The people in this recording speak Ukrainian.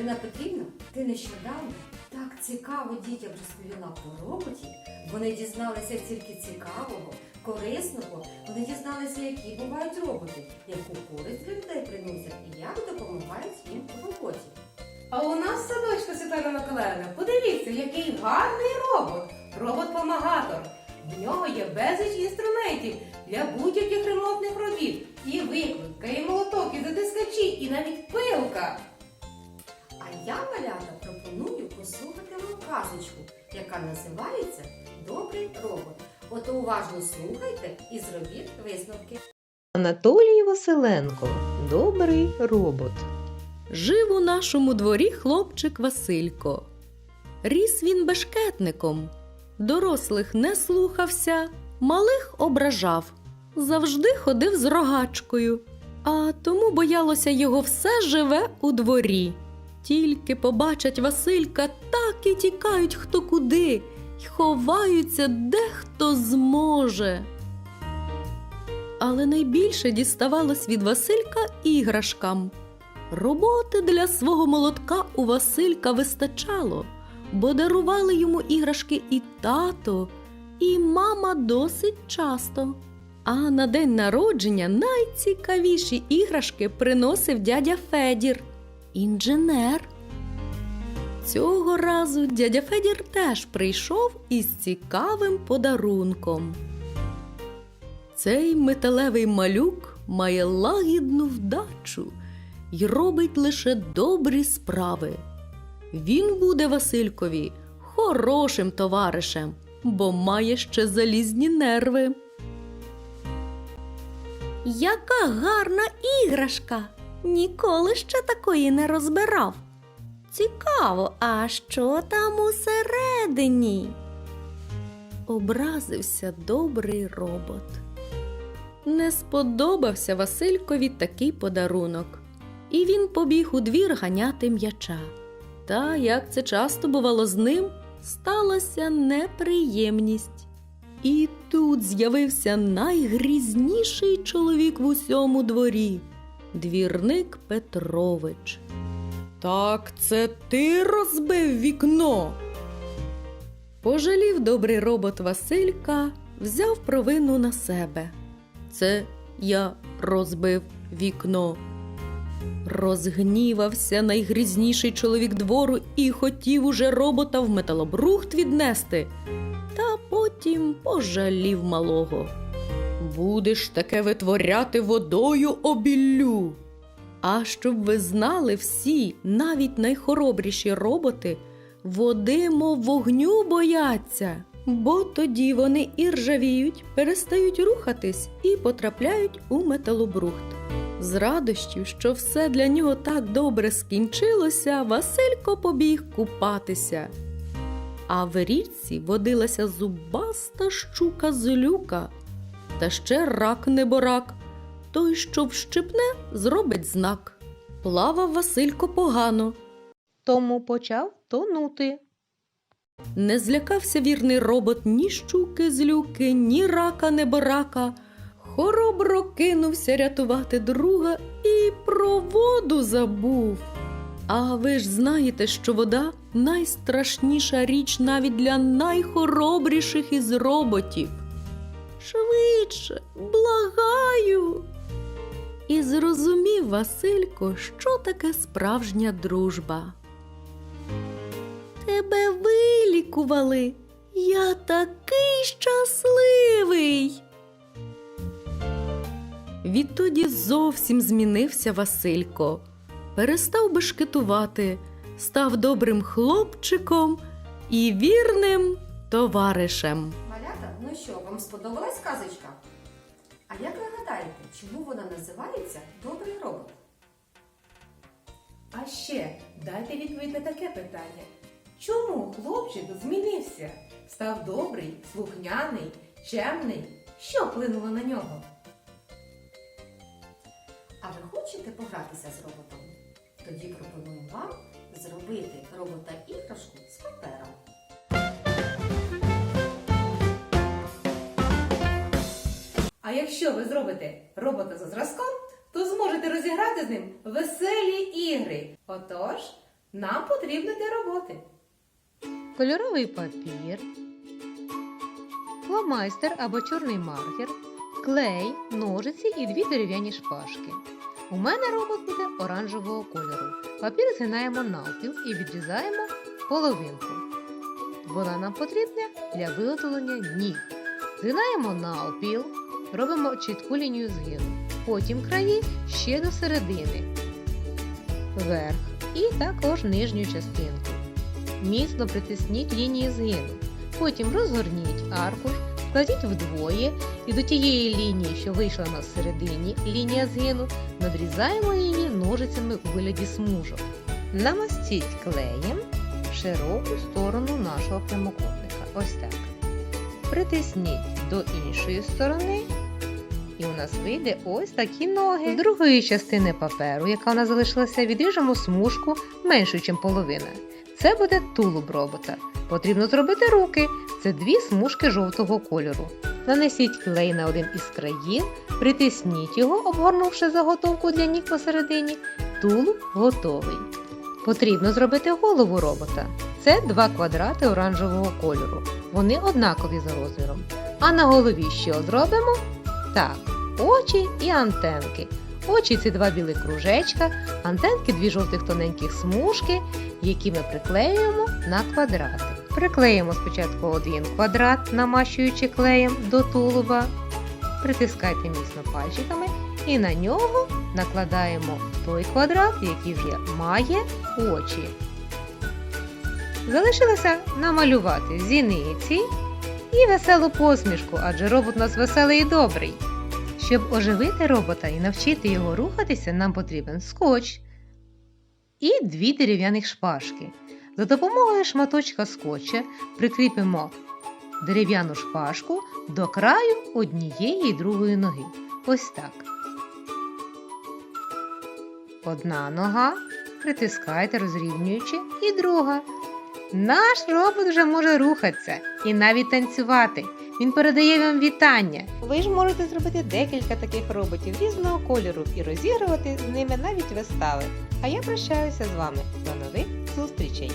Ірина Петрівна, ти нещодавно так цікаво дітям розповіла про роботів. Вони дізналися стільки цікавого, корисного. Вони дізналися, які бувають роботи, яку користь для людей приносять і як допомагають їм у роботі. А у нас в садочку Світлана Миколаївна, подивіться, який гарний робот. Робот-помагатор. В нього є безліч інструментів для будь-яких ремонтних робіт. І викрутка, і молоток, і затискачі, і навіть пилка. Я, малята, пропоную послухати вам казочку, яка називається Добрий робот. От уважно слухайте і зробіть висновки. Анатолій Василенко Добрий робот. Жив у нашому дворі хлопчик Василько. Ріс він бешкетником, дорослих не слухався, малих ображав, завжди ходив з рогачкою, а тому боялося його все живе у дворі. Тільки побачать Василька, так і тікають хто куди, й ховаються де хто зможе. Але найбільше діставалось від Василька іграшкам. Роботи для свого молотка у Василька вистачало, бо дарували йому іграшки і тато, і мама досить часто. А на день народження найцікавіші іграшки приносив дядя Федір, інженер. Цього разу дядя Федір теж прийшов із цікавим подарунком. Цей металевий малюк має лагідну вдачу й робить лише добрі справи. Він буде Василькові хорошим товаришем, бо має ще залізні нерви. Яка гарна іграшка! Ніколи ще такої не розбирав. Цікаво, а що там усередині? Образився добрий робот. Не сподобався Василькові такий подарунок, і він побіг у двір ганяти м'яча. Та, як це часто бувало з ним, сталася неприємність. І тут з'явився найгрізніший чоловік в усьому дворі двірник Петрович. Так це ти розбив вікно. Пожалів добрий робот Василька, взяв провину на себе. Це я розбив вікно. Розгнівався найгрізніший чоловік двору і хотів уже робота в металобрухт віднести, та потім пожалів малого. Будеш таке витворяти водою обіллю. А щоб ви знали всі, навіть найхоробріші роботи, води, мов вогню бояться, бо тоді вони і ржавіють, перестають рухатись і потрапляють у металобрухт. З радощів, що все для нього так добре скінчилося, Василько побіг купатися. А в річці водилася зубаста щука злюка, та ще рак неборак. Той, що вщипне, зробить знак. Плавав Василько погано, Тому почав тонути. не злякався вірний робот ні щуки злюки, ні рака неборака. Хоробро кинувся рятувати друга і про воду забув. А ви ж знаєте, що вода найстрашніша річ навіть для найхоробріших із роботів. Швидше, благаю. І зрозумів Василько, що таке справжня дружба. Тебе вилікували. Я такий щасливий. Відтоді зовсім змінився Василько. Перестав бешкетувати, став добрим хлопчиком і вірним товаришем. Ну що, вам сподобалась казочка? А як ви гадаєте, чому вона називається Добрий робот? А ще дайте відповідь на таке питання. Чому хлопчик змінився? Став добрий, слухняний, чемний? Що вплинуло на нього? А ви хочете погратися з роботом? Тоді пропоную вам зробити робота-іграшку з папером. А якщо ви зробите робота за зразком, то зможете розіграти з ним веселі ігри. Отож, нам потрібно для роботи. Кольоровий папір, фломайстер або чорний маркер, клей, ножиці і дві дерев'яні шпажки. У мене робот буде оранжевого кольору. Папір згинаємо навпіл і відрізаємо половинку. Вона нам потрібна для виготовлення ніг. Згинаємо навпіл, робимо чітку лінію згину. Потім краї ще до середини, верх і також нижню частинку. Міцно притисніть лінії згину. Потім розгорніть аркуш, складіть вдвоє і до тієї лінії, що вийшла на середині лінія згину, надрізаємо її ножицями у вигляді смужок. Намастіть клеєм широку сторону нашого прямокутника. Ось так. Притисніть до іншої сторони. І у нас вийде ось такі ноги. З другої частини паперу, яка у нас залишилася, відріжемо смужку меншу, ніж половина. Це буде тулуб робота. Потрібно зробити руки. Це дві смужки жовтого кольору. Нанесіть клей на один із країв, притисніть його, обгорнувши заготовку для ніг посередині. Тулуб готовий. Потрібно зробити голову робота. Це два квадрати оранжевого кольору. Вони однакові за розміром. А на голові що зробимо? Так, очі і антенки. Очі це два білих кружечка, антенки дві жовтих тоненьких смужки, які ми приклеюємо на квадрати. Приклеїмо спочатку один квадрат, намащуючи клеєм до тулуба. Притискайте міцно пальчиками і на нього накладаємо той квадрат, який вже має очі. Залишилося намалювати зіниці і веселу посмішку, адже робот у нас веселий і добрий. Щоб оживити робота і навчити його рухатися, нам потрібен скотч і дві дерев'яних шпажки. За допомогою шматочка скотча прикріпимо дерев'яну шпажку до краю однієї і другої ноги. Ось так. Одна нога, притискайте, розрівнюючи, і друга. Наш робот вже може рухатися і навіть танцювати. Він передає вам вітання. Ви ж можете зробити декілька таких роботів різного кольору і розігрувати з ними навіть вистави. А я прощаюся з вами. До нових зустрічей!